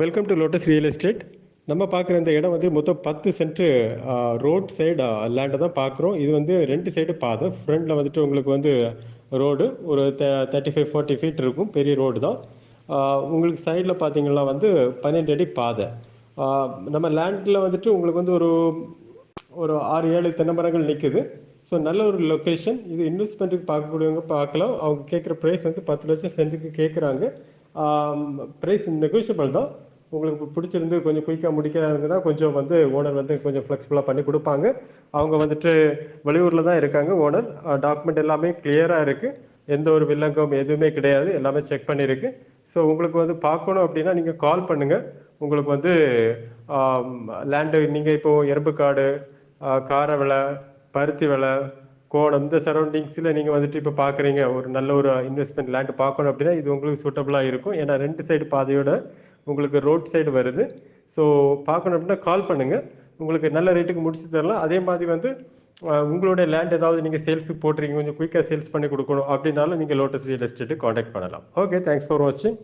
Welcome to lotus real estate நம்ம பார்க்குற இந்த இடம் வந்து மொத்தம் பத்து சென்ட்ரு ரோட் சைடு லேண்டை தான் பார்க்குறோம். இது வந்து ரெண்டு சைடு பாதை. ஃப்ரண்டில் வந்துட்டு உங்களுக்கு வந்து ரோடு ஒரு தேர்ட்டி ஃபைவ் ஃபார்ட்டி ஃபீட் இருக்கும். பெரிய ரோடு தான். Uh, உங்களுக்கு சைடில் பார்த்தீங்கன்னா வந்து பன்னெண்டு அடி பாதை. Uh, நம்ம லேண்டில் வந்துட்டு உங்களுக்கு வந்து ஒரு ஒரு ஆறு ஏழு தென்னை மரங்கள் நிற்குது ஸோ நல்ல ஒரு லொக்கேஷன் இது இன்வெஸ்ட்மெண்ட்டுக்கு பார்க்கக்கூடியவங்க பார்க்கலாம். அவங்க கேட்குற ப்ரைஸ் வந்து பத்து லட்சம் சென்ட்டுக்கு கேட்குறாங்க. ப்ரைஸ் நெகோஷியபிள் தான். உங்களுக்கு பிடிச்சிருந்து கொஞ்சம் குயிக்காக முடிக்கிறதா இருந்ததுன்னா கொஞ்சம் வந்து ஓனர் வந்து கொஞ்சம் ஃப்ளெக்சிபிளாக பண்ணி கொடுப்பாங்க. அவங்க வந்துட்டு வெளியூரில் தான் இருக்காங்க ஓனர் டாக்குமெண்ட் எல்லாமே கிளியராக இருக்குது எந்த ஒரு வில்லங்கம் எதுவுமே கிடையாது. எல்லாமே செக் பண்ணியிருக்கு. ஸோ உங்களுக்கு வந்து பார்க்கணும் அப்படின்னா நீங்கள் கால் பண்ணுங்கள் உங்களுக்கு வந்து லேண்டு நீங்கள் இப்போது எறும்புக்காடு காரவிளை பருத்தி விலை கோணம் இந்த சரௌண்டிங்ஸில் நீங்கள் வந்துட்டு இப்போ பார்க்குறீங்க ஒரு நல்ல ஒரு இன்வெஸ்ட்மெண்ட் லேண்டு பார்க்கணும் அப்படின்னா இது உங்களுக்கு சூட்டபுளாக இருக்கும். ஏன்னா ரெண்டு சைடு பாதையோட உங்களுக்கு ரோட் சைடு வருது. ஸோ பார்க்கணும் அப்படின்னா கால் பண்ணுங்கள் உங்களுக்கு நல்ல ரேட்டுக்கு முடிச்சு தரலாம். அதே மாதிரி வந்து உங்களுடைய லேண்ட் ஏதாவது நீங்கள் சேல்ஸுக்கு போட்டுறீங்க கொஞ்சம் குயிக்காக சேல்ஸ் பண்ணி கொடுக்கணும் அப்படின்னாலும் நீங்கள் லோட்டஸ் ரியல் எஸ்டேட்டு காண்டாக்ட் பண்ணலாம். ஓகே தேங்க்ஸ் ஃபார் வாட்சிங்